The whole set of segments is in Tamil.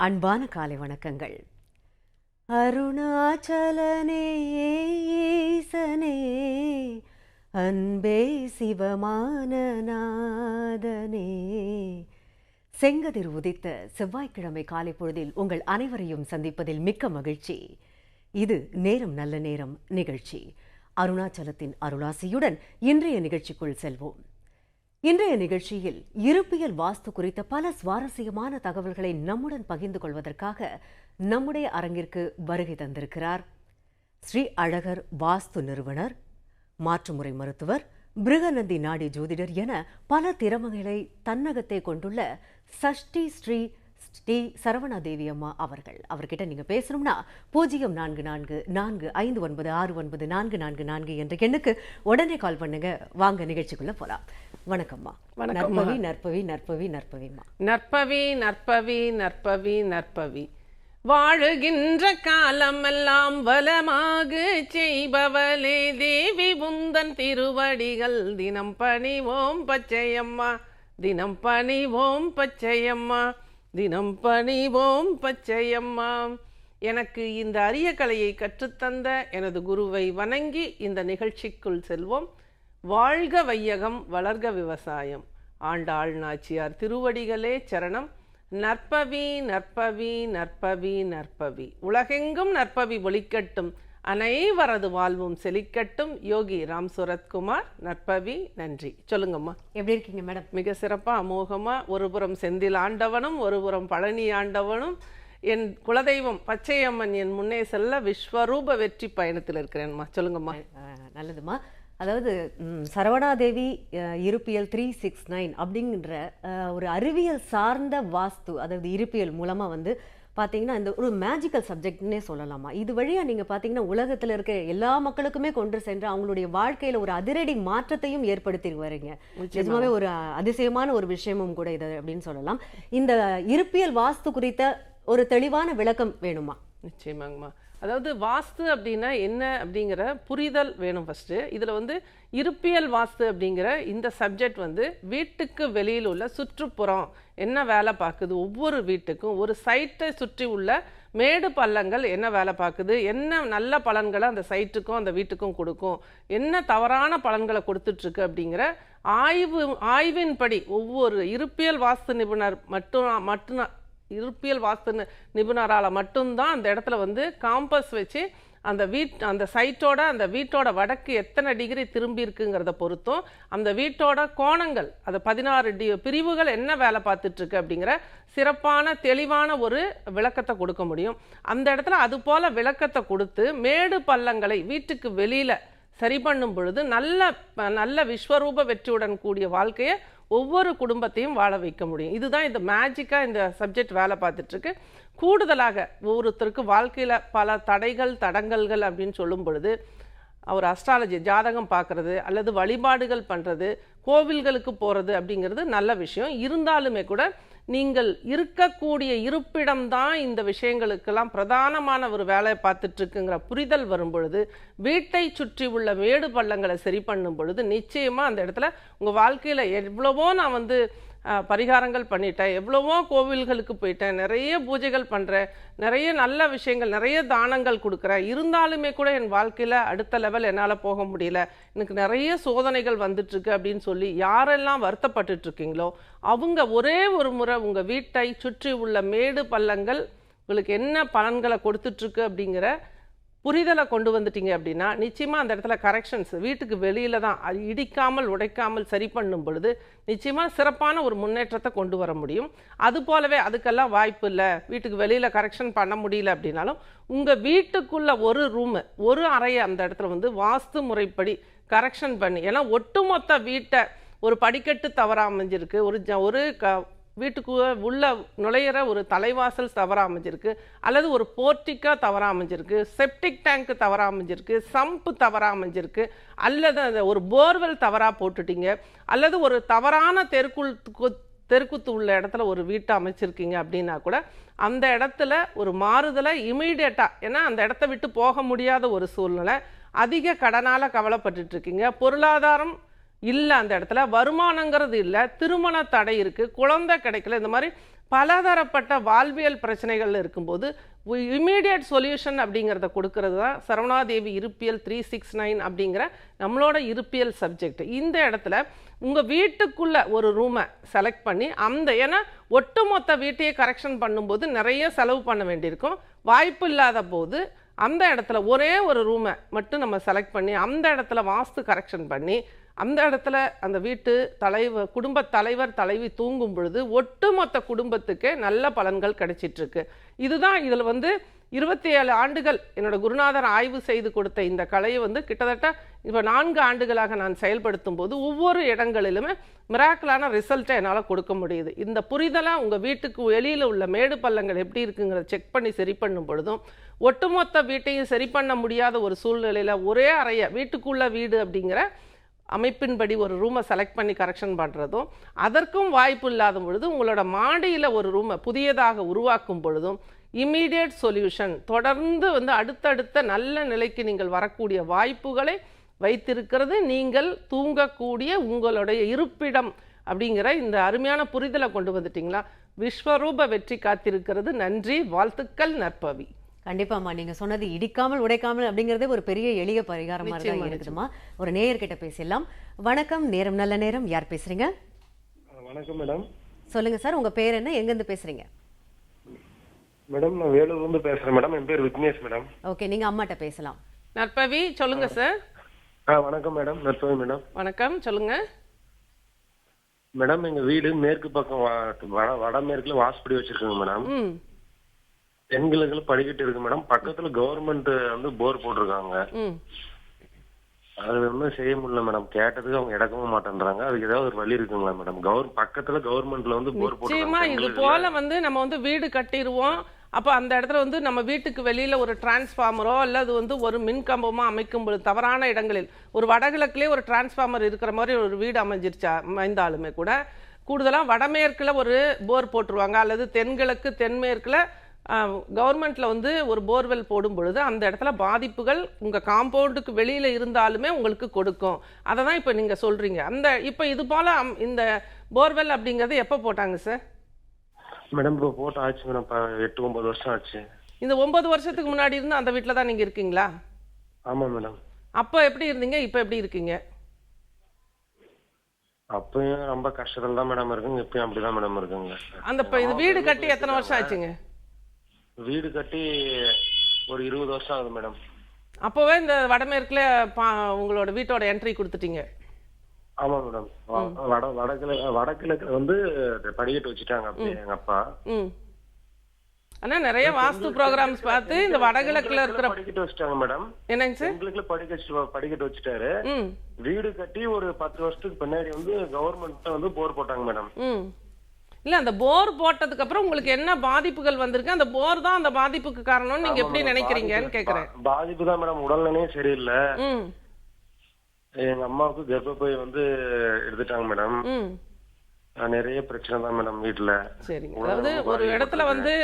அன்பான காலை வணக்கங்கள். அருணாச்சலனே ஈசனே அன்பே சிவமானநாதனே. செங்கதிர் உதித்த செவ்வாய்க்கிழமை காலை பொழுதில் உங்கள் அனைவரையும் சந்திப்பதில் மிக்க மகிழ்ச்சி. இது நேரம் நல்ல நேரம் நிகழ்ச்சி. அருணாச்சலத்தின் அருளாசியுடன் இன்றைய நிகழ்ச்சிக்குள் செல்வோம். இன்றைய நிகழ்ச்சியில் இருப்பியல் வாஸ்து குறித்த பல சுவாரஸ்யமான தகவல்களை நம்முடன் பகிர்ந்து கொள்வதற்காக நம்முடைய அரங்கிற்கு வருகை தந்திருக்கிறார். ஸ்ரீ அழகர் வாஸ்து நிறுவனர் மாற்றுமுறை மருத்துவர் பிருகநந்தி நாடி ஜோதிடர் என பல திறமைகளை தன்னகத்தை கொண்டுள்ள சஷ்டி ஸ்ரீ ஸ்ரீ சரவணா தேவி அம்மா அவர்கள். அவர்கிட்ட நீங்க பேசணும்னா பூஜ்ஜியம் நான்கு நான்கு நான்கு ஐந்து ஒன்பது ஆறு ஒன்பது நான்கு நான்கு நான்கு என்ற எண்ணுக்கு உடனே கால் பண்ணுங்க. வாங்க நிகழ்ச்சிக்குள்ள போலாம். வணக்கம்மா. நற்பவி நற்பவி நற்பவி நற்பவிம்மா. நற்பவி நற்பவி நற்பவி நற்பவி. வாழுகின்ற காலமெல்லாம் வளமாக செய்பவளே. தேவி உந்தன் திருவடிகள் தினம் பணிவோம் பச்சையம்மா. தினம் பணிவோம் பச்சையம்மா. தினம் பணிவோம் பச்சையம்மாம் எனக்கு இந்த அரிய கலையை கற்றுத்தந்த எனது குருவை வணங்கி இந்த நிகழ்ச்சிக்குள் செல்வோம். வாழ்க வையகம் வளர்க விவசாயம். ஆண்டாள் நாச்சியார் திருவடிகளே சரணம். நற்பவி நற்பவி நற்பவி நற்பவி. உலகெங்கும் நற்பவி ஒளிக்கட்டும். அனைவரது வாழ்வும் செழிக்கட்டும். யோகி ராம் சுரத்குமார் நற்பவி நன்றி. சொல்லுங்கம்மா. எப்படி இருக்கீங்க மேடம்? மிக சிறப்பா அமோகமா ஒருபுறம் செந்தில் ஆண்டவனும் ஒருபுறம் பழனி ஆண்டவனும் என் குலதெய்வம் பச்சையம்மன் என் முன்னே செல்ல விஸ்வரூப வெற்றி பயணத்தில் இருக்கிறேன்மா. சொல்லுங்கம்மா. அஹ், நல்லதும்மா. அதாவது Saravanadevi Iruppiyal three six nine அப்படிங்கிற ஒரு அறிவியல் சார்ந்த வாஸ்து அதாவது இருப்பியல் மூலமா வந்து பார்த்தீங்கன்னா இந்த ஒரு மேஜிக்கல் சப்ஜெக்ட்னே சொல்லலாமா? இது வழியா நீங்க பார்த்தீங்கன்னா உலகத்துல இருக்க எல்லா மக்களுக்குமே கொண்டு சென்று அவங்களுடைய வாழ்க்கையில ஒரு அதிரடி மாற்றத்தையும் ஏற்படுத்தி வரீங்க நிஜமாவே ஒரு அதிசயமான ஒரு விஷயமும் கூட இது அப்படின்னு சொல்லலாம். இந்த இருப்பியல் வாஸ்து குறித்த ஒரு தெளிவான விளக்கம் வேணுமா? நிச்சயமாங்கம்மா. அதாவது வாஸ்து அப்படின்னா என்ன அப்படிங்கிற புரிதல் வேணும் ஃபஸ்ட்டு இதில் வந்து இருப்பியல் வாஸ்து அப்படிங்கிற இந்த சப்ஜெக்ட் வந்து வீட்டுக்கு வெளியில் உள்ள சுற்றுப்புறம் என்ன வேலை பார்க்குது? ஒவ்வொரு வீட்டுக்கும் ஒரு சைட்டை சுற்றி உள்ள மேடு பள்ளங்கள் என்ன வேலை பார்க்குது? என்ன நல்ல பலன்களை அந்த சைட்டுக்கும் அந்த வீட்டுக்கும் கொடுக்கும்? என்ன தவறான பலன்களை கொடுத்துட்ருக்கு அப்படிங்கிற ஆய்வு ஆய்வின்படி ஒவ்வொரு இருப்பியல் வாஸ்து நிபுணர் மட்டும் மட்டும் இருப்பியல் வாஸ்து நிபுணரால் மட்டும்தான் அந்த இடத்துல வந்து காம்பஸ் வச்சு அந்த வீட் அந்த சைட்டோட அந்த வீட்டோட வடக்கு எத்தனை டிகிரி திரும்பி இருக்குங்கிறத பொறுத்தும் அந்த வீட்டோட கோணங்கள் அது பதினாறு டி பிரிவுகள் என்ன வேலை பார்த்துட்டு இருக்கு அப்படிங்கிற சிறப்பான தெளிவான ஒரு விளக்கத்தை கொடுக்க முடியும். அந்த இடத்துல அது போல விளக்கத்தை கொடுத்து மேடு பள்ளங்களை வீட்டுக்கு வெளியில சரி பண்ணும் பொழுது நல்ல நல்ல விஸ்வரூப வெற்றியுடன் கூடிய வாழ்க்கையை ஒவ்வொரு குடும்பத்தையும் வாழ வைக்க முடியும். இதுதான் இந்த மேஜிக்காக இந்த சப்ஜெக்ட் வேலை பார்த்துட்ருக்கு. கூடுதலாக ஒவ்வொருத்தருக்கு வாழ்க்கையில் பல தடைகள் தடங்கல்கள் அப்படின்னு சொல்லும் பொழுது அவர் அஸ்ட்ராலஜி ஜாதகம் பார்க்குறது அல்லது வழிபாடுகள் பண்ணுறது கோவில்களுக்கு போகிறது அப்படிங்கிறது நல்ல விஷயம். இருந்தாலுமே கூட நீங்கள் இருக்கக்கூடிய இருப்பிடம்தான் இந்த விஷயங்களுக்கெல்லாம் பிரதானமான ஒரு வேலையை பார்த்துட்ருக்குங்கிற புரிதல் வரும் பொழுது வீட்டை சுற்றி உள்ள மேடு பள்ளங்களை சரி பண்ணும் பொழுது நிச்சயமாக அந்த இடத்துல உங்கள் வாழ்க்கையில் எவ்வளவோ நான் வந்து பரிகாரங்கள் பண்ணிட்டேன். எவ்வளவோ கோவில்களுக்கு போயிட்டேன். நிறைய பூஜைகள் பண்ணுறேன் நிறைய நல்ல விஷயங்கள் நிறைய தானங்கள் கொடுக்குறேன். இருந்தாலுமே கூட என் வாழ்க்கையில் அடுத்த லெவல் என்னால் போக முடியல. எனக்கு நிறைய சோதனைகள் வந்துட்டுருக்கு அப்படின்னு சொல்லி யாரெல்லாம் வருத்தப்பட்டுட்டு இருக்கீங்களோ அவங்க ஒரே ஒரு முறை உங்கள் வீட்டை சுற்றி உள்ள மேடு பள்ளங்கள் உங்களுக்கு என்ன பலன்களை கொடுத்துட்ருக்கு அப்படிங்கிற புரிதலை கொண்டு வந்துட்டீங்க அப்படின்னா நிச்சயமாக அந்த இடத்துல கரெக்ஷன்ஸ் வீட்டுக்கு வெளியில் தான் அது இடிக்காமல் உடைக்காமல் சரி பண்ணும் பொழுது நிச்சயமாக சிறப்பான ஒரு முன்னேற்றத்தை கொண்டு வர முடியும். அது போலவே அதுக்கெல்லாம் வாய்ப்பு இல்லை. வீட்டுக்கு வெளியில் கரெக்ஷன் பண்ண முடியல அப்படின்னாலும் உங்கள் வீட்டுக்குள்ள ஒரு ரூமு ஒரு அறையை அந்த இடத்துல வந்து வாஸ்து முறைப்படி கரெக்ஷன் பண்ணி ஏன்னா ஒட்டுமொத்த வீட்டை ஒரு படிக்கட்டு தவறா அமைஞ்சிருக்கு. ஒரு ஜ- ஒரு க வீட்டுக்கு உள்ள நுழையிற ஒரு தலைவாசல் தவறாக அமைஞ்சிருக்கு. அல்லது ஒரு போர்ட்டிக்கா தவறாக அமைஞ்சிருக்கு. செப்டிக் டேங்க் தவறா அமைஞ்சிருக்கு. சம்ப்பு தவறா அமைஞ்சிருக்கு. அல்லது அந்த ஒரு போர்வெல் தவறாக போட்டுட்டீங்க. அல்லது ஒரு தவறான தெருக்குள் தெருக்குத்து உள்ள இடத்துல ஒரு வீட்டை அமைச்சிருக்கீங்க அப்படின்னா கூட அந்த இடத்துல ஒரு மாறுதலை இமீடியட்டாக ஏன்னா அந்த இடத்த விட்டு போக முடியாத ஒரு சூழ்நிலை. அதிக கடனால் கவலைப்பட்டுட்ருக்கீங்க பொருளாதாரம் இல்லை அந்த இடத்துல. வருமானங்கிறது இல்லை. திருமண தடை இருக்குது குழந்தை கிடைக்கல. இந்த மாதிரி பலதரப்பட்ட வாழ்வியல் பிரச்சனைகள் இருக்கும்போது இமீடியட் சொல்யூஷன் அப்படிங்கிறத கொடுக்கறது தான் Saravanadevi Iruppiyal three six nine அப்படிங்கிற நம்மளோட இருப்பியல் சப்ஜெக்ட் இந்த இடத்துல உங்கள் வீட்டுக்குள்ளே ஒரு ரூமை செலக்ட் பண்ணி அந்த ஏன்னா ஒட்டுமொத்த வீட்டையே கரெக்ஷன் பண்ணும்போது நிறைய செலவு பண்ண வேண்டியிருக்கும். வாய்ப்பு இல்லாத போது அந்த இடத்துல ஒரே ஒரு ரூமை மட்டும் நம்ம செலக்ட் பண்ணி அந்த இடத்துல வாஸ்து கரெக்ஷன் பண்ணி அந்த இடத்துல அந்த வீட்டு தலைவர் குடும்ப தலைவர் தலைவி தூங்கும் பொழுது ஒட்டுமொத்த குடும்பத்துக்கே நல்ல பலன்கள் கிடைச்சிட்ருக்கு. இதுதான் இதில் வந்து இருபத்தி ஏழு ஆண்டுகள் என்னோட குருநாதர் ஆய்வு செய்து கொடுத்த இந்த கலையை வந்து கிட்டத்தட்ட இப்போ நான்கு ஆண்டுகளாக நான் செயல்படுத்தும் போது ஒவ்வொரு இடங்களிலுமே மிராக்கலான ரிசல்ட்டை என்னால் கொடுக்க முடியுது. இந்த புரிதலாக உங்கள் வீட்டுக்கு வெளியில் உள்ள மேடு பள்ளங்கள் எப்படி இருக்குங்கிறத செக் பண்ணி சரி பண்ணும் பொழுதும் ஒட்டுமொத்த வீட்டையும் சரி பண்ண முடியாத ஒரு சூழ்நிலையில் ஒரே அறைய வீட்டுக்குள்ள வீடு அப்படிங்கிற அமைப்பின்படி ஒரு ரூமை செலக்ட் பண்ணி கரெக்ஷன் பண்ணுறதும் அதற்கும் வாய்ப்பு இல்லாத பொழுது உங்களோட மாடியில் ஒரு ரூமை புதியதாக உருவாக்கும் பொழுதும் இம்மீடியட் சொல்யூஷன் தொடர்ந்து வந்து அடுத்தடுத்த நல்ல நிலைக்கு நீங்கள் வரக்கூடிய வாய்ப்புகளை வைத்திருக்கிறது நீங்கள் தூங்கக்கூடிய உங்களுடைய இருப்பிடம் அப்படிங்கிற இந்த அருமையான புரிதலை கொண்டு வந்துட்டீங்களா? விஸ்வரூப வெற்றி காத்திருக்கிறது. நன்றி. வாழ்த்துக்கள் நற்பவி. கண்டிப்பாம்மா நீங்க சொன்னது இடிக்காமல் உடைக்காமல் அப்படிங்கறதே ஒரு பெரிய எளிய பரிகாரமா தான் இருக்குதுமா ஒரு நேயர்கிட்ட பேசலாம் வணக்கம் நேரம் நல்ல நேரம். யார் பேசுறீங்க? வணக்கம் மேடம். சொல்லுங்க சார் உங்க பேர் என்ன எங்க இருந்து பேசுறீங்க? மேடம் நான் வேலூர்ல இருந்து பேசுறேன் மேடம். என் பேர் விக்னேஷ் மேடம். ஓகே நீங்க அம்மாட்ட பேசலாம். நற்பவி சொல்லுங்க சார். ஆ வணக்கம் மேடம். நற்பவி மேடம். வணக்கம் சொல்லுங்க. மேடம் எங்க வீடு மேற்கு பக்கம் வட வடமேற்குல வாசப்படி வச்சிருக்கோங்க மேடம். ம் பெண்களுக்கு படிக்கட்டு இருக்கு மேடம். பக்கத்துல கவர்மெண்ட் வந்து போர் போட்டிருக்காங்க. அது ஒன்றும் செய்ய முடியல மேடம். கேட்டதுக்கு அவங்க இடக்கவும் மாட்டேன்றாங்க. அதுக்கு ஏதாவது ஒரு வழி இருக்குங்களா மேடம்? கவர் பக்கத்துல கவர்மெண்ட்ல வந்து போர் நிச்சயமா இது. போல வந்து நம்ம வந்து வீடு கட்டிடுவோம். அப்போ அந்த இடத்துல வந்து நம்ம வீட்டுக்கு வெளியில ஒரு டிரான்ஸ்ஃபார்மரோ அல்லது வந்து ஒரு மின் கம்பமோ அமைக்கும் பொழுது தவறான இடங்களில் ஒரு வடகிழக்குலேயே ஒரு டிரான்ஸ்ஃபார்மர் இருக்கிற மாதிரி ஒரு வீடு அமைஞ்சிருச்சா அமைந்தாலுமே கூட கூடுதலா வடமேற்குல ஒரு போர் போட்டுருவாங்க. அல்லது தென்கிழக்கு தென்மேற்குல கவர்மெண்ட்ல வந்து ஒரு போர்வெல் போடும் பொழுது அந்த இடத்துல பாதிப்புகள் உங்க காம்பவுண்டுக்கு வெளியில இருந்தாலுமே உங்களுக்கு கொடுக்கும். அதை தான் இப்போ நீங்க சொல்றீங்க. அந்த இப்போ இது போல இந்த போர்வெல் அப்படிங்கிறது எப்போ போட்டாங்க சார் மேடம் இப்போ போட்டு ஆச்சு மேடம் எட்டு ஒன்பது வருஷம் ஆச்சு. இந்த ஒன்பது வருஷத்துக்கு முன்னாடி இருந்து அந்த வீட்டில் தான் நீங்கள் இருக்கீங்களா? ஆமா மேடம் அப்போ எப்படி இருந்தீங்க? இப்போ எப்படி இருக்கீங்க? அப்பயும் ரொம்ப கஷ்டத்துல தான் மேடம் இருக்குங்க. இப்பயும் அப்படிதான் மேடம் இருக்குங்க. அந்த இப்போ இந்த வீடு கட்டி எத்தனை வருஷம் ஆச்சுங்க? வீடு கட்டி ஒரு இருபது வருஷம் ஆகுது மேடம். அப்போவே இந்த வடமேற்குல பா உங்களோட வீட்டோட என்ட்ரி கொடுத்துட்டீங்க. ஆமா மேடம். வட வடகிழ வடகிழக்குல வந்து படிக்கட்டு வச்சுட்டாங்க அப்படியே எங்க அப்பா. ம். ஆனால் நிறைய வாஸ்து ப்ரோக்ராம்ஸ் பார்த்து இந்த வடகிழக்குல இருக்கிற படிக்கட்டு வச்சுட்டாங்க மேடம். என்னங்க சார்? எங்களுக்கு படிக்க படிக்கட்டு வச்சுட்டாரு. வீடு கட்டி ஒரு பத்து வருஷத்துக்கு பின்னாடி வந்து கவர்மெண்ட் வந்து போர் போட்டாங்க மேடம். இல்லை அந்த போர் போட்டதுக்கு அப்புறம் உங்களுக்கு என்ன பாதிப்புகள் வந்திருக்கு? அந்த போர் தான் அந்த பாதிப்புக்கு காரணம்னு நீங்கள் எப்படி நினைக்கிறீங்கன்னு கேட்குறேன் பாதிப்பு தான் மேடம் உடல்நிலையும் சரியில்லை. எங்க அம்மாவுக்கு கர்ப்பப்பை வந்து எடுத்துட்டாங்க மேடம் நிறைய பிரச்சனை தான் மேடம் வீட்டுல சரிங்க. அதாவது ஒரு இடத்துல வந்து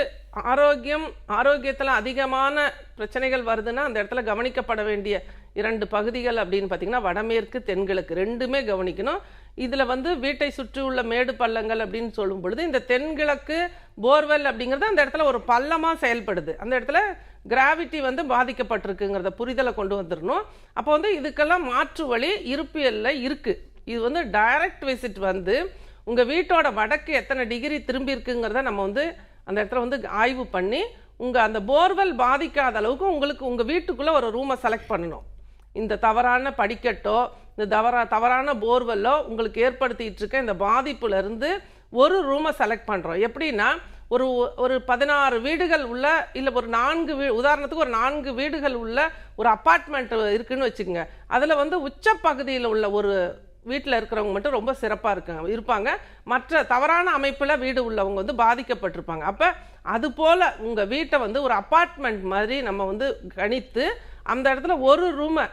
ஆரோக்கியம் ஆரோக்கியத்துல அதிகமான பிரச்சனைகள் வருதுன்னா அந்த இடத்துல கவனிக்கப்பட வேண்டிய இரண்டு பகுதிகள் அப்படின்னு பார்த்தீங்கன்னா வடமேற்கு தென்கிழக்கு ரெண்டுமே கவனிக்கணும். இதில் வந்து வீட்டை சுற்றி உள்ள மேடு பள்ளங்கள் அப்படின்னு சொல்லும் பொழுது இந்த தென்கிழக்கு போர்வெல் அப்படிங்கிறது அந்த இடத்துல ஒரு பள்ளமாக செயல்படுது. அந்த இடத்துல கிராவிட்டி வந்து பாதிக்கப்பட்டிருக்குங்கிறத புரிதலை கொண்டு வந்துடணும். அப்போ வந்து இதுக்கெல்லாம் மாற்று வழி இருப்பியலில் இருக்குது இது வந்து டைரக்ட் விசிட் வந்து உங்கள் வீட்டோட வடக்கு எத்தனை டிகிரி திரும்பி இருக்குங்கிறத நம்ம வந்து அந்த இடத்துல வந்து ஆய்வு பண்ணி உங்கள் அந்த போர்வெல் பாதிக்காத அளவுக்கு உங்களுக்கு உங்கள் வீட்டுக்குள்ளே ஒரு ரூமை செலக்ட் பண்ணணும். இந்த தவறான படிக்கட்டோ இந்த தவறா தவறான போர்வெல்லோ உங்களுக்கு ஏற்படுத்திட்டு இருக்க இந்த பாதிப்புலேருந்து ஒரு ரூமை செலக்ட் பண்ணுறோம் எப்படின்னா ஒரு ஒரு பதினாறு வீடுகள் உள்ள இல்லை ஒரு நான்கு வீ உதாரணத்துக்கு ஒரு நான்கு வீடுகள் உள்ள ஒரு அப்பார்ட்மெண்ட் இருக்குன்னு வச்சுக்கோங்க. அதில் வந்து உச்ச பகுதியில் உள்ள ஒரு வீட்டில் இருக்கிறவங்க மட்டும் ரொம்ப சிறப்பாக இருக்காங்க இருப்பாங்க. மற்ற தவறான அமைப்பில் வீடு உள்ளவங்க வந்து பாதிக்கப்பட்டிருப்பாங்க. அப்போ அது போல் உங்கள் வீட்டை வந்து ஒரு அப்பார்ட்மெண்ட் மாதிரி நம்ம வந்து கணித்து அந்த இடத்துல ஒரு ரூமை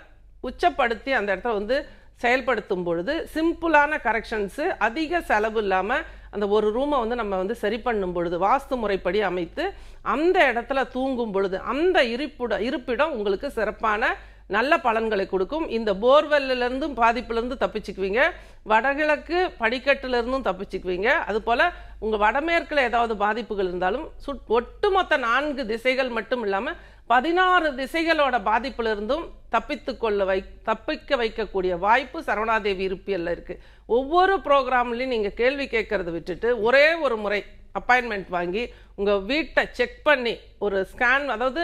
உச்சப்படுத்தி அந்த இடத்துல வந்து செயல்படுத்தும் பொழுது சிம்பிளான கரெக்ஷன்ஸு அதிக செலவு இல்லாமல் அந்த ஒரு ரூமை வந்து நம்ம வந்து சரி பண்ணும் பொழுது வாஸ்து முறைப்படி அமைத்து அந்த இடத்துல தூங்கும் பொழுது அந்த இருப்பிட இருப்பிடம் உங்களுக்கு சிறப்பான நல்ல பலன்களை கொடுக்கும். இந்த போர்வெல்ல பாதிப்புலேருந்து தப்பிச்சுக்குவீங்க. வடகிழக்கு படிக்கட்டுலேருந்தும் தப்பிச்சுக்குவீங்க. அதுபோல் உங்கள் வடமேற்கில் ஏதாவது பாதிப்புகள் இருந்தாலும் சுட் ஒட்டுமொத்த நான்கு திசைகள் மட்டும் இல்லாமல் பதினாறு திசைகளோட பாதிப்பிலிருந்தும் தப்பித்து கொள்ள வை தப்பிக்க வைக்கக்கூடிய வாய்ப்பு சரவணாதேவி இருப்பியல்ல இருக்கு. ஒவ்வொரு ப்ரோக்ராம்லையும் நீங்க கேள்வி கேட்கறத விட்டுட்டு ஒரே ஒரு முறை அப்பாயின்மெண்ட் வாங்கி உங்க வீட்டை செக் பண்ணி ஒரு ஸ்கேன் அதாவது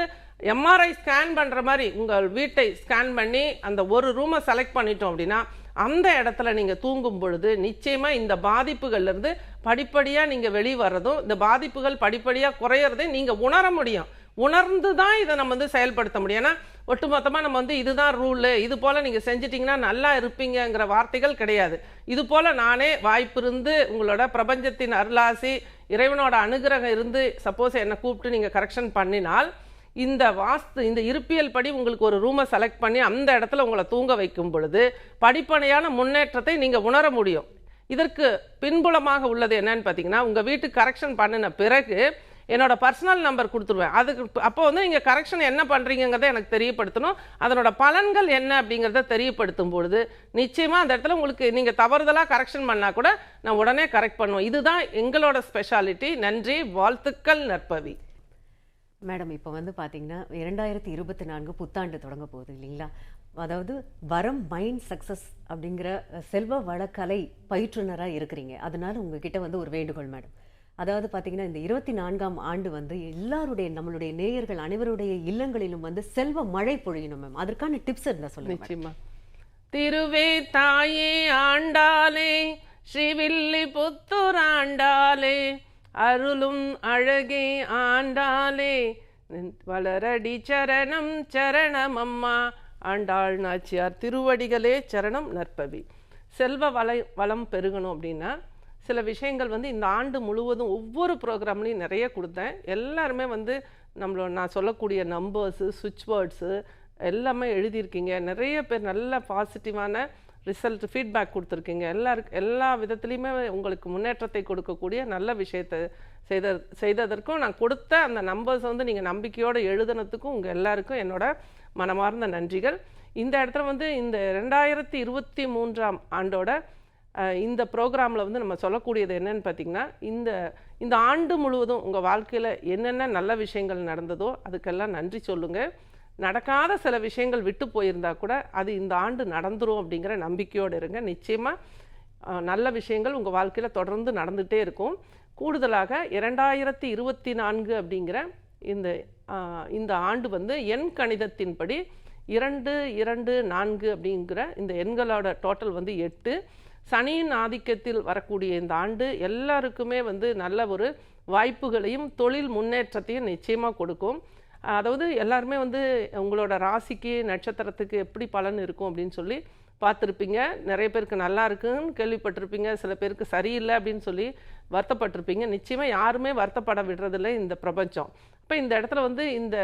எம்ஆர்ஐ ஸ்கேன் பண்ற மாதிரி உங்கள் வீட்டை ஸ்கேன் பண்ணி அந்த ஒரு ரூமை செலக்ட் பண்ணிட்டோம் அப்படின்னா அந்த இடத்துல நீங்க தூங்கும் பொழுது நிச்சயமா இந்த பாதிப்புகள்ல இருந்து படிப்படியா நீங்க வெளியே வர்றதும் இந்த பாதிப்புகள் படிப்படியா குறையறதையும் நீங்க உணர முடியும். உணர்ந்து தான் இதை நம்ம வந்து செயல்படுத்த முடியும். ஏன்னா ஒட்டுமொத்தமாக நம்ம வந்து இதுதான் ரூலு இது போல் நீங்கள் செஞ்சிட்டிங்கன்னா நல்லா இருப்பீங்கங்கிற வார்த்தைகள் கிடையாது. இது போல் நானே வாய்ப்பு இருந்து உங்களோட பிரபஞ்சத்தின் அருளாசி இறைவனோட அனுகிரகம் இருந்து சப்போஸ் என்னை கூப்பிட்டு நீங்கள் கரெக்ஷன் பண்ணினால் இந்த வாஸ்து இந்த இருப்பியல் படி உங்களுக்கு ஒரு ரூமை செலக்ட் பண்ணி அந்த இடத்துல உங்களை தூங்க வைக்கும் பொழுது படிப்பனையான முன்னேற்றத்தை நீங்கள் உணர முடியும். இதற்கு பின்புலமாக உள்ளது என்னன்னு பார்த்தீங்கன்னா உங்கள் வீட்டுக்கு கரெக்ஷன் பண்ணின பிறகு என்னோட பர்சனல் நம்பர் கொடுத்துருவேன். அதுக்கு அப்போ வந்து நீங்கள் கரெக்ஷன் என்ன பண்ணுறீங்கிறத எனக்கு தெரியப்படுத்தணும். அதனோட பலன்கள் என்ன அப்படிங்கிறத தெரியப்படுத்தும் பொழுது நிச்சயமாக அந்த இடத்துல உங்களுக்கு நீங்கள் தவறுதலாக கரெக்ஷன் பண்ணால் கூட நான் உடனே கரெக்ட் பண்ணுவேன். இதுதான் எங்களோட ஸ்பெஷாலிட்டி நன்றி வாழ்த்துக்கள் நற்பவி. மேடம் இப்போ வந்து பார்த்தீங்கன்னா இரண்டாயிரத்தி இருபத்தி நான்கு புத்தாண்டு தொடங்க போகுது இல்லைங்களா? அதாவது வரம் மைண்ட் சக்ஸஸ் அப்படிங்கிற செல்வ வளக்கலை பயிற்றுனராக இருக்கிறீங்க. அதனால உங்ககிட்ட வந்து ஒரு வேண்டுகோள் மேடம். அதாவது பார்த்தீங்கன்னா இந்த இருபத்தி நான்காம் ஆண்டு வந்து எல்லாருடைய நம்மளுடைய நேயர்கள் அனைவருடைய இல்லங்களிலும் வந்து செல்வ மழை பொழியணும் மேம் அதற்கான டிப்ஸ் இருந்தால் சொல்லுங்க நிச்சயமா. திருவே தாயே ஆண்டாலே ஸ்ரீவில்லி புத்தூர் ஆண்டாலே அருளும் அழகே ஆண்டாலே வளரடி சரணம் சரணம் அம்மா ஆண்டாள் நாச்சியார் திருவடிகளே சரணம் நற்பவி. செல்வ வளை வளம் பெருகணும் அப்படின்னா சில விஷயங்கள் வந்து இந்த ஆண்டு முழுவதும் ஒவ்வொரு ப்ரோக்ராம்லையும் நிறைய கொடுத்தேன். எல்லாருமே வந்து நம்மளோட நான் சொல்லக்கூடிய நம்பர்ஸு சுவிட்ச் வேர்ட்ஸு எல்லாமே எழுதியிருக்கீங்க. நிறைய பேர் நல்ல பாசிட்டிவான ரிசல்ட் ஃபீட்பேக் கொடுத்துருக்கீங்க. எல்லாருக்கு எல்லா விதத்துலேயுமே உங்களுக்கு முன்னேற்றத்தை கொடுக்கக்கூடிய நல்ல விஷயத்தை செய்த செய்ததற்கும் நான் கொடுத்த அந்த நம்பர்ஸ் வந்து நீங்கள் நம்பிக்கையோடு எழுதுனதுக்கும் உங்கள் எல்லாருக்கும் என்னோட மனமார்ந்த நன்றிகள். இந்த இடத்துல வந்து இந்த ரெண்டாயிரத்தி இருபத்தி மூன்றாம் ஆண்டோட இந்த ப்ரோக்ராமில் வந்து நம்ம சொல்லக்கூடியது என்னன்னு பார்த்தீங்கன்னா இந்த இந்த ஆண்டு முழுவதும் உங்கள் வாழ்க்கையில் என்னென்ன நல்ல விஷயங்கள் நடந்ததோ அதுக்கெல்லாம் நன்றி சொல்லுங்கள் நடக்காத சில விஷயங்கள் விட்டு போயிருந்தா கூட அது இந்த ஆண்டு நடந்துரும் அப்படிங்கிற நம்பிக்கையோடு இருங்க. நிச்சயமாக நல்ல விஷயங்கள் உங்கள் வாழ்க்கையில் தொடர்ந்து நடந்துகிட்டே இருக்கும். கூடுதலாக இரண்டாயிரத்தி இருபத்தி நான்கு அப்படிங்கிற இந்த இந்த ஆண்டு வந்து எண் கணிதத்தின்படி இரண்டு இரண்டு நான்கு அப்படிங்கிற இந்த எண்களோட டோட்டல் வந்து எட்டு. சனியின் ஆதிக்கத்தில் வரக்கூடிய இந்த ஆண்டு எல்லாருக்குமே வந்து நல்ல ஒரு வாய்ப்புகளையும் தொழில் முன்னேற்றத்தையும் நிச்சயமாக கொடுக்கும். அதாவது எல்லாருமே வந்து உங்களோட ராசிக்கு நட்சத்திரத்துக்கு எப்படி பலன் இருக்கும் அப்படின்னு சொல்லி பார்த்துருப்பீங்க. நிறைய பேருக்கு நல்லா இருக்குன்னு கேள்விப்பட்டிருப்பீங்க. சில பேருக்கு சரியில்லை அப்படின்னு சொல்லி வருத்தப்பட்டிருப்பீங்க. நிச்சயமாக யாருமே வருத்தப்பட விடுறதில்ல இந்த பிரபஞ்சம். இப்போ இந்த இடத்துல வந்து இந்த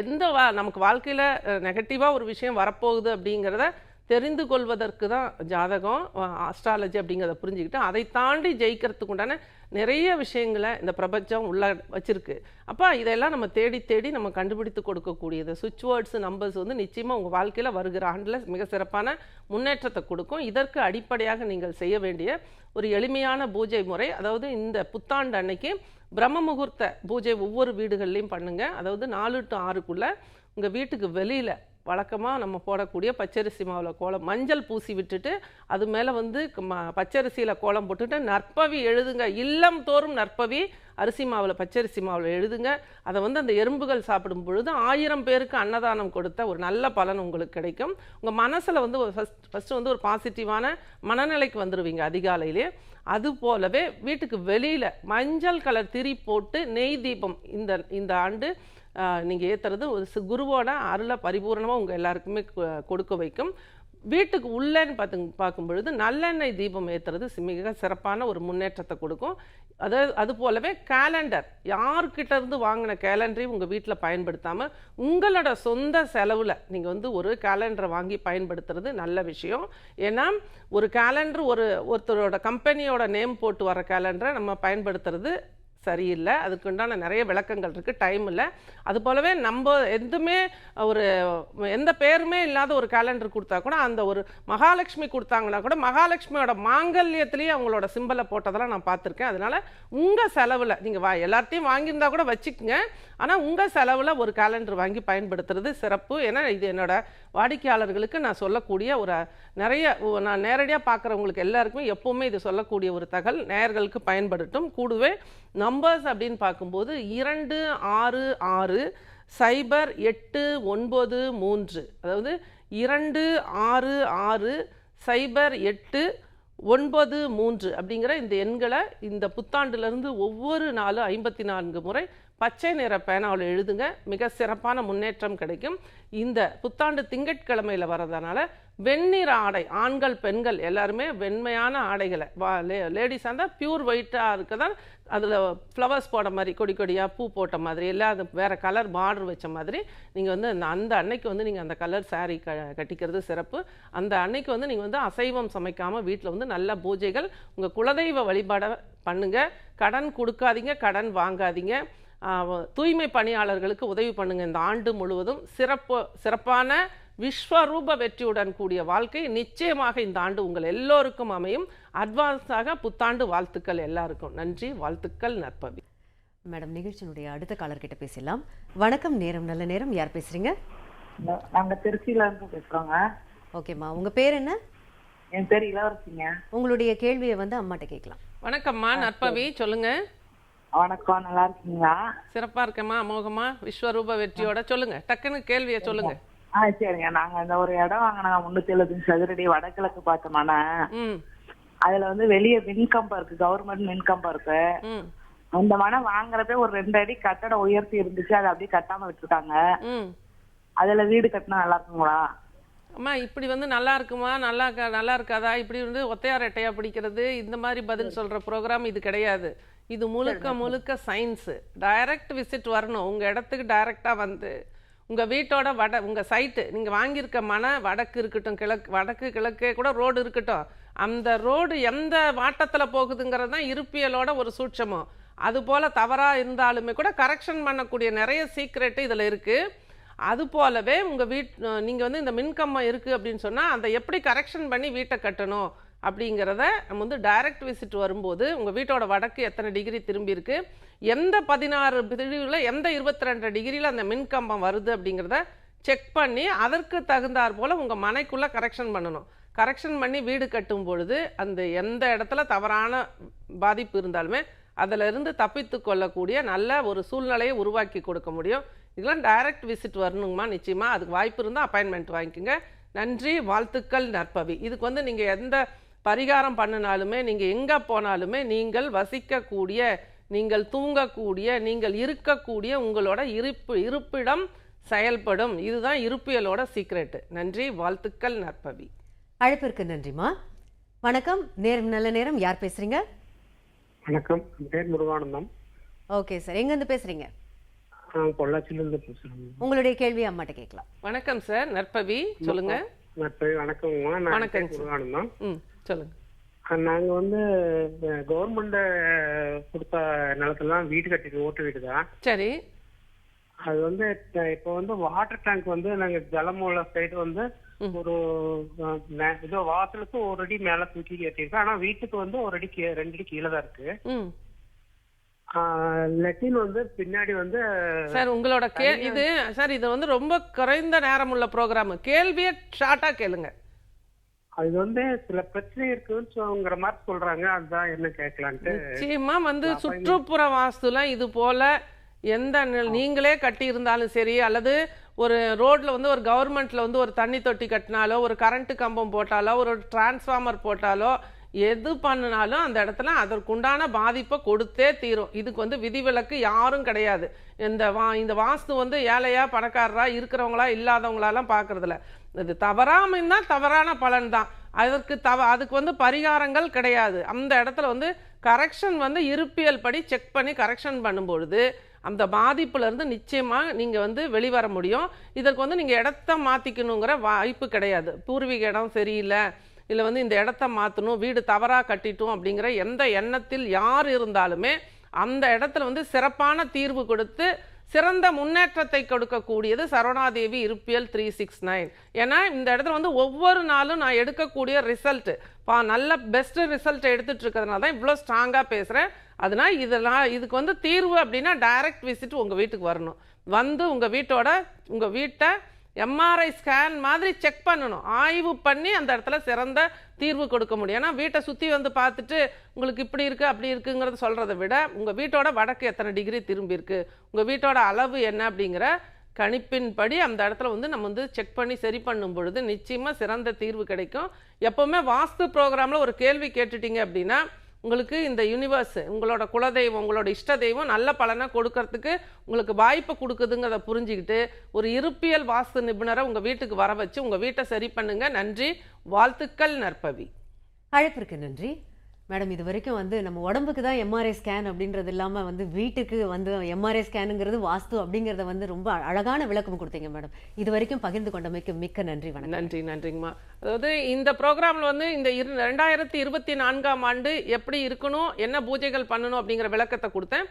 எந்த வா நமக்கு வாழ்க்கையில் நெகட்டிவாக ஒரு விஷயம் வரப்போகுது அப்படிங்கிறத தெரிந்து கொள்வதற்கு தான் ஜாதகம் அஸ்ட்ராலஜி அப்படிங்கிறத புரிஞ்சுக்கிட்டு அதை தாண்டி ஜெயிக்கிறதுக்கு உண்டான நிறைய விஷயங்களை இந்த பிரபஞ்சம் உள்ள வச்சுருக்கு. அப்போ இதெல்லாம் நம்ம தேடி தேடி நம்ம கண்டுபிடித்து கொடுக்கக்கூடியது. சுவிட்ச் வேர்ட்ஸ் நம்பர்ஸ் வந்து நிச்சயமாக உங்கள் வாழ்க்கையில் வருகிற ஆண்டில் மிக சிறப்பான முன்னேற்றத்தை கொடுக்கும். இதற்கு அடிப்படையாக நீங்கள் செய்ய வேண்டிய ஒரு எளிமையான பூஜை முறை அதாவது இந்த புத்தாண்டு அன்னைக்கு பிரம்ம முகூர்த்த பூஜை ஒவ்வொரு வீடுகள்லையும் பண்ணுங்கள் அதாவது நாலு டு ஆறுக்குள்ளே உங்கள் வீட்டுக்கு வெளியில் வழக்கமாக நம்ம போடக்கூடிய பச்சரிசி மாவில் கோலம் மஞ்சள் பூசி விட்டுட்டு அது மேலே வந்து ம- பச்சரிசியில் கோலம் போட்டுட்டு நற்பவி எழுதுங்க. இல்லம் தோறும் நற்பவி அரிசி மாவில் பச்சரிசி மாவில் எழுதுங்க. அதை வந்து அந்த எறும்புகள் சாப்பிடும் பொழுது ஆயிரம் பேருக்கு அன்னதானம் கொடுத்த ஒரு நல்ல பலன் உங்களுக்கு கிடைக்கும். உங்கள் மனசில் வந்து ஒரு ஃபஸ்ட் ஃபஸ்ட்டு வந்து ஒரு பாசிட்டிவான மனநிலைக்கு வந்துடுவீங்க அதிகாலையிலே. அது போலவே வீட்டுக்கு வெளியில் மஞ்சள் கலர் திரி போட்டு நெய் தீபம் இந்த இந்த ஆண்டு நீங்கள் ஏற்றுறது ஒரு குருவோட அருளை பரிபூரணமாக உங்கள் எல்லாருக்குமே கொ- கொடுக்க வைக்கும். வீட்டுக்கு உள்ளேன்னு பார்த்து பார்க்கும் பொழுது நல்லெண்ணெய் தீபம் ஏற்றுறது மிக சிறப்பான ஒரு முன்னேற்றத்தை கொடுக்கும். அது அது போலவே கேலண்டர் யார்கிட்ட இருந்து வாங்கின கேலண்டரையும் உங்கள் வீட்டில் பயன்படுத்தாமல் உங்களோட சொந்த செலவில் நீங்கள் வந்து ஒரு கேலண்டரை வாங்கி பயன்படுத்துறது நல்ல விஷயம். ஏன்னா ஒரு கேலண்டர் ஒரு ஒருத்தரோட கம்பெனியோட நேம் போட்டு வர கேலண்டரை நம்ம பயன்படுத்துறது சரியில்லை. அதுக்குண்டான நிறைய விளக்கங்கள் இருக்குது டைம் இல்லை. அது போலவே நம்ம எதுவுமே ஒரு எந்த பேருமே இல்லாத ஒரு கேலண்டர் கொடுத்தா கூட அந்த ஒரு மகாலட்சுமி கொடுத்தாங்கன்னா கூட மகாலட்சுமியோட மாங்கல்யத்திலேயே அவங்களோட சிம்பலை போட்டதெல்லாம் நான் பார்த்துருக்கேன். அதனால் உங்கள் செலவில் நீங்கள் வா எல்லாத்தையும் வாங்கியிருந்தா கூட வச்சுக்கோங்க. ஆனால் உங்கள் செலவில் ஒரு கேலண்டர் வாங்கி பயன்படுத்துறது சிறப்பு. ஏன்னா இது என்னோட வாடிக்கையாளர்களுக்கு நான் சொல்லக்கூடிய ஒரு நிறைய நான் நேரடியாக பார்க்குறவங்களுக்கு எல்லாருக்குமே எப்போவுமே இது சொல்லக்கூடிய ஒரு தகவல் நேயர்களுக்கு பயன்படுத்தும் கூடவே நம்பர்ஸ் அப்படின்னு பார்க்கும்போது இரண்டு ஆறு ஆறு சைபர் எட்டு ஒன்பது மூன்று. அதாவது இரண்டு ஆறு ஆறு சைபர் எட்டு ஒன்பது மூன்று அப்படிங்கிற இந்த எண்களை இந்த புத்தாண்டிலிருந்து ஒவ்வொரு நாளும் ஐம்பத்தி நான்கு முறை பச்சை நிற பேனாவில் எழுதுங்க. மிக சிறப்பான முன்னேற்றம் கிடைக்கும். இந்த புத்தாண்டு திங்கட்கிழமையில் வரதுனால வெண்ணிற ஆடை ஆண்கள் பெண்கள் எல்லாருமே வெண்மையான ஆடைகளை. வா லே லேடிஸாக இருந்தால் பியூர் ஒயிட்டாக இருக்கதான் அதில் ஃப்ளவர்ஸ் போட மாதிரி கொடி கொடியாக பூ போட்ட மாதிரி இல்லை அது வேறு கலர் பார்டர் வச்ச மாதிரி நீங்கள் வந்து அந்த அந்த அன்னைக்கு வந்து நீங்கள் அந்த கலர் saree க கட்டிக்கிறது சிறப்பு. அந்த அன்னைக்கு வந்து நீங்கள் வந்து அசைவம் சமைக்காமல் வீட்டில் வந்து நல்ல பூஜைகள் உங்கள் குலதெய்வ வழிபாடை பண்ணுங்கள் கடன் கொடுக்காதீங்க கடன் வாங்காதீங்க. தூய்மை பணியாளர்களுக்கு உதவி பண்ணுங்கள் இந்த ஆண்டு முழுவதும் சிறப்பு சிறப்பான விஸ்வரூப வெற்றியுடன் கூடிய வாழ்க்கை. நிச்சயமாக இந்த ஆண்டு உங்கள் எல்லோருக்கும் அமையும். அட்வான்ஸாக புத்தாண்டு வாழ்த்துக்கள் எல்லாருக்கும். நன்றி வாழ்த்துக்கள் நற்பவி. மேடம் நிகழ்ச்சியினுடைய அடுத்த காலர் கிட்ட பேசலாம் வணக்கம் நேரம் நல்ல நேரம். யார் பேசுறீங்க? நாங்க திருச்சியில இருந்து பேசுறோங்க. ஓகேம்மா உங்க பேர் என்ன? என் பேர் இளவரசிங்க. உங்களுடைய கேள்வியை வந்து அம்மாட்ட கேட்கலாம். வணக்கம்மா நற்பவி. சொல்லுங்க. வணக்கம் நல்லா இருக்கீங்களா? சிறப்பா இருக்கேம்மா அமோகமா விஸ்வரூப வெற்றியோட சொல்லுங்க. டக்குன்னு கேள்வியை சொல்லுங்க. ஆ சரிங்க. நாங்க இந்த ஒரு இடம் வாங்கினாங்க. முன்னூத்தி எழுபத்தஞ்சு சதுரடி வடகிழக்கு பார்த்தோம்னா அதுல வந்து வெளியே மின்கம்பம் இருக்கு. கவர்மெண்ட் மின்கம்பம் இருக்கு. அந்த மனம் வாங்குறப்ப ஒரு ரெண்டு அடி கட்டடம் உயர்த்தி இருந்துச்சு. அதை அப்படியே கட்டாம விட்டுருக்காங்க அதுல வீடு கட்டினா நல்லா இருக்குங்களா? அம்மா இப்படி வந்து நல்லா இருக்குமா? நல்லா நல்லா இருக்காதா? இப்படி வந்து ஒத்தையார் ரெட்டையா பிடிக்கிறது? இந்த மாதிரி பதில் சொல்ற ப்ரோக்ராம் இது கிடையாது. இது முழுக்க முழுக்க சயின்ஸு டைரக்ட் விசிட் வரணும். உங்க இடத்துக்கு டைரக்டா வந்து. உங்கள் வீட்டோட வட உங்கள் சைட்டு நீங்கள் வாங்கியிருக்க மன வடக்கு இருக்கட்டும் கிழக்கு வடக்கு கிழக்கே கூட ரோடு இருக்கட்டும். அந்த ரோடு எந்த வாட்டத்தில் போகுதுங்கிறது தான் இருப்பியலோட ஒரு சூட்சமோ அது தவறாக இருந்தாலுமே கூட கரெக்ஷன் பண்ணக்கூடிய நிறைய சீக்ரெட்டு இதில் இருக்குது அது போலவே உங்கள் வீட் நீங்கள் வந்து இந்த மின்கம்பம் இருக்குது அப்படின்னு சொன்னால் அந்த எப்படி கரெக்ஷன் பண்ணி வீட்டை கட்டணும்? அப்படிங்கிறத நம்ம வந்து டைரக்ட் விசிட் வரும்போது உங்கள் வீட்டோட வடக்கு எத்தனை டிகிரி திரும்பி இருக்கு? எந்த பதினாறு பிரிவில் எந்த இருபத்தி ரெண்டு டிகிரியில் அந்த மின்கம்பம் வருது அப்படிங்கிறத செக் பண்ணி அதற்கு தகுந்தாற் போல் உங்கள் மனைக்குள்ளே கரெக்ஷன் பண்ணணும். கரெக்ஷன் பண்ணி வீடு கட்டும் பொழுது அந்த எந்த இடத்துல தவறான பாதிப்பு இருந்தாலுமே அதிலிருந்து தப்பித்து கொள்ளக்கூடிய நல்ல ஒரு சூழ்நிலையை உருவாக்கி கொடுக்க முடியும். இதெல்லாம் டைரக்ட் விசிட் வரணுங்கம்மா நிச்சயமாக அதுக்கு வாய்ப்பு இருந்தால் அப்பாயின்மெண்ட் வாங்கிக்கோங்க. நன்றி வாழ்த்துக்கள் நற்பவி. இதுக்கு வந்து நீங்கள் எந்த பரிகாரம் பண்ணினாலுமே நீங்கள் எங்கே போனாலுமே நீங்கள் வசிக்கக்கூடிய நீங்கள் தூங்கக்கூடிய நீங்கள் இருக்கக்கூடிய உங்களோட இருப்பு இருப்பிடம் செயல்படும். இதுதான் இருப்பியலோட சீக்ரெட்டு நன்றி வாழ்த்துக்கள் நற்பவி. அழைப்பிற்கு நன்றிம்மா. வணக்கம். நேரம் நல்ல நேரம். யார் பேசுறீங்க? வணக்கம். பேர் முருகானந்தம். Okay sir. எங்கேருந்து பேசுறீங்க? நான் பொள்ளாச்சியிலிருந்து பேசுறேன். உங்களுடைய கேள்வியை அம்மாட்ட கேட்கலாம். வணக்கம் சார். நற்பவி சொல்லுங்க. நான் வணக்கங்க பேர் முருகானந்தம். சொல்லுங்க. நாங்க வந்து கவர்மெண்ட் கொடுத்த நிலத்தெல்லாம் வீடு கட்டிட்டு ஓட்டு வீடு தான் சரி. அது வந்து இப்ப- வந்து வாட்டர் டேங்க் வந்து நாங்க ஜலமூல சைடு வந்து ஒரு இதோ வாசலுக்கு ஒரு அடி மேல தூக்கி கட்டியிருக்கோம். ஆனா வீட்டுக்கு வந்து ஒரு அடி ரெண்டு அடி கீழே தான் இருக்கு. லெட்டின் வந்து பின்னாடி வந்து சார் உங்களோட கே இது சார் இது வந்து ரொம்ப குறைந்த நேரம் உள்ள ப்ரோக்ராம் கேள்வியை ஷார்ட்டாக கேளுங்க. அது வந்து சில பிரச்சனை இருக்குன்னு சொல்லுங்கிற மாதிரி சொல்றாங்க. அதுதான் என்ன கேட்கலான்ட்டு. நிச்சயமா வந்து சுற்றுப்புற வாஸ்துல இது போல எந்த நீங்களே கட்டி இருந்தாலும் சரி அல்லது ஒரு ரோட்ல வந்து ஒரு கவர்மெண்ட்ல வந்து ஒரு தண்ணி தொட்டி கட்டினாலோ ஒரு கரண்ட் கம்பம் போட்டாலோ ஒரு டிரான்ஸ்ஃபார்மர் போட்டாலோ எது பண்ணினாலும் அந்த இடத்துல அதற்குண்டான பாதிப்பை கொடுத்தே தீரும். இதுக்கு வந்து விதிவிலக்கு யாரும் கிடையாது. இந்த வா இந்த வாஸ்து வந்து ஏழையா பணக்காரரா இருக்கிறவங்களா இல்லாதவங்களாலாம் பார்க்கறதில்ல. இது தவறாமைன்னா தவறான பலன் தான். அதற்கு தவ அதுக்கு வந்து பரிகாரங்கள் கிடையாது. அந்த இடத்துல வந்து கரெக்ஷன் வந்து இருப்பியல் படி செக் பண்ணி கரெக்ஷன் பண்ணும்பொழுது அந்த பாதிப்புலேருந்து இருந்து நீங்கள் வந்து வெளிவர முடியும். இதற்கு வந்து நீங்கள் இடத்த மாற்றிக்கணுங்கிற வாய்ப்பு கிடையாது. பூர்வீக இடம் சரியில்லை இல்லை வந்து இந்த இடத்த மாற்றணும் வீடு தவறாக கட்டிட்டோம் அப்படிங்கிற எந்த எண்ணத்தில் யார் இருந்தாலுமே அந்த இடத்துல வந்து சிறப்பான தீர்வு கொடுத்து சிறந்த முன்னேற்றத்தை கொடுக்கக்கூடியது Saravanadevi Iruppiyal three six nine ஏன்னா இந்த இடத்துல வந்து ஒவ்வொரு நாளும் நான் எடுக்கக்கூடிய ரிசல்ட்டு பா நல்ல பெஸ்ட் ரிசல்ட் எடுத்துட்டு இருக்கிறதுனால தான் இவ்வளோ ஸ்ட்ராங்காக பேசுகிறேன் அதனால் இதெல்லாம் இதுக்கு வந்து தீர்வு அப்படின்னா டைரக்ட் விசிட் உங்கள் வீட்டுக்கு வரணும். வந்து உங்கள் வீட்டோட உங்கள் வீட்டை எம்ஆர்ஐ ஸ்கேன் மாதிரி செக் பண்ணணும். ஆய்வு பண்ணி அந்த இடத்துல சிறந்த தீர்வு கொடுக்க முடியும். ஏன்னா வீட்டை சுற்றி வந்து பார்த்துட்டு உங்களுக்கு இப்படி இருக்குது அப்படி இருக்குங்கிறத சொல்கிறத விட உங்கள் வீட்டோட வடக்கு எத்தனை டிகிரி திரும்பியிருக்கு உங்கள் வீட்டோட அளவு என்ன அப்படிங்கிற கணிப்பின்படி அந்த இடத்துல வந்து நம்ம வந்து செக் பண்ணி சரி பண்ணும் பொழுது நிச்சயமாக சிறந்த தீர்வு கிடைக்கும். எப்போவுமே வாஸ்து ப்ரோக்ராமில் ஒரு கேள்வி கேட்டுட்டீங்க அப்படின்னா உங்களுக்கு இந்த யூனிவர்ஸ் உங்களோட குலதெய்வம் உங்களோட இஷ்ட தெய்வம் நல்ல பலனை கொடுக்கறதுக்கு உங்களுக்கு வாய்ப்பு கொடுக்குதுங்கிறத புரிஞ்சுக்கிட்டு ஒரு இருப்பியல் வாஸ்து நிபுணரை உங்கள் வீட்டுக்கு வர வச்சு உங்கள் வீட்டை சரி பண்ணுங்க. நன்றி. வாழ்த்துக்கள் நற்பவி. அழைப்பிற்கு நன்றி. மேடம் இது வரைக்கும் வந்து நம்ம உடம்புக்கு தான் எம்ஆர்ஐ ஸ்கேன் அப்படின்றது இல்லாமல் வந்து வீட்டுக்கு வந்து எம்ஆர்ஐ ஸ்கேனுங்கிறது வாஸ்து அப்படிங்கிறத வந்து ரொம்ப அழகான விளக்கம் கொடுத்தீங்க மேடம். இது வரைக்கும் பகிர்ந்து கொண்டமைக்கு மிக்க நன்றி வணக்கம். நன்றி நன்றிங்கம்மா. அதாவது இந்த ப்ரோக்ராமில் வந்து இந்த இரு ரெண்டாயிரத்தி இருபத்தி நான்காம் ஆண்டு எப்படி இருக்கணும் என்ன பூஜைகள் பண்ணணும் அப்படிங்கிற விளக்கத்தை கொடுத்தேன்.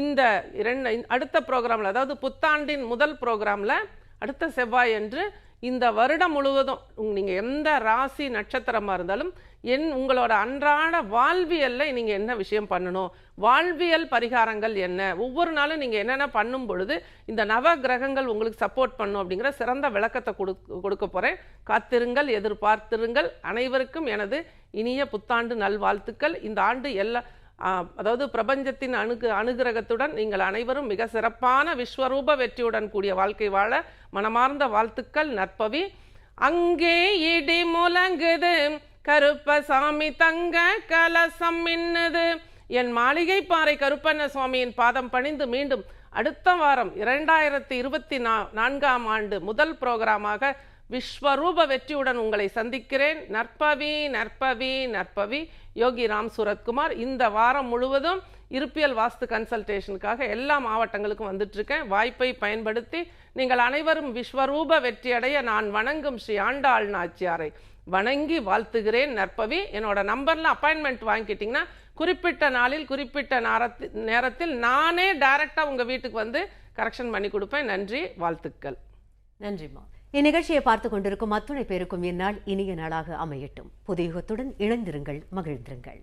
இந்த ரெண்டு அடுத்த ப்ரோக்ராமில் அதாவது புத்தாண்டின் முதல் ப்ரோக்ராமில் அடுத்த செவ்வாய் அன்று இந்த வருடம் முழுவதும் நீங்கள் எந்த ராசி நட்சத்திரமாக இருந்தாலும் என் உங்களோட அன்றாட வாழ்வியலில் நீங்கள் என்ன விஷயம் பண்ணணும்? வாழ்வியல் பரிகாரங்கள் என்ன? ஒவ்வொரு நாளும் நீங்கள் என்னென்ன பண்ணும் பொழுது இந்த நவ கிரகங்கள் உங்களுக்கு சப்போர்ட் பண்ணும் அப்படிங்கிற சிறந்த விளக்கத்தை கொடு கொடுக்க போகிறேன் காத்திருங்கள் எதிர்பார்த்திருங்கள். அனைவருக்கும் எனது இனிய புத்தாண்டு நல்வாழ்த்துக்கள். இந்த ஆண்டு எல்லா அதாவது பிரபஞ்சத்தின் அணுகு அனுகிரகத்துடன் நீங்கள் அனைவரும் மிக சிறப்பான விஸ்வரூப வெற்றியுடன் கூடிய வாழ்க்கை வாழ மனமார்ந்த வாழ்த்துக்கள். நற்பவி அங்கே இடி முழங்குது. கருப்பசாமி தங்க கலசம் மின்னுது. என் மாளிகை பாறை கருப்பண்ண சுவாமியின் பாதம் பணிந்து மீண்டும் அடுத்த வாரம் இரண்டாயிரத்தி இருபத்தி நா நான்காம் ஆண்டு முதல் புரோகிராமாக விஸ்வரூப வெற்றியுடன் உங்களை சந்திக்கிறேன். நற்பவி நற்பவி நற்பவி. யோகி ராம் சூரத்குமார் இந்த வாரம் முழுவதும் இருப்பியல் வாஸ்து கன்சல்டேஷனுக்காக எல்லா மாவட்டங்களுக்கும் வந்துட்டுருக்கேன். வாய்ப்பை பயன்படுத்தி நீங்கள் அனைவரும் விஸ்வரூப வெற்றியடைய நான் வணங்கும் ஸ்ரீ ஆண்டாள் நாச்சியாரை வணங்கி வாழ்த்துகிறேன் நற்பவி. என்னோட நம்பரில் அப்பாயின்மெண்ட் வாங்கிக்கிட்டிங்கன்னா குறிப்பிட்ட நாளில் குறிப்பிட்ட நேரத்தில் நேரத்தில் நானே டைரக்டாக உங்கள் வீட்டுக்கு வந்து கரெக்ஷன் பண்ணி கொடுப்பேன். நன்றி வாழ்த்துக்கள். நன்றிம்மா இந்நிகழ்ச்சியை பார்த்து கொண்டிருக்கும் அத்துணை பேருக்கும் இந்நாள் இனிய நாளாக அமையட்டும். புதியுகத்துடன் இணைந்திருங்கள் மகிழ்ந்திருங்கள்.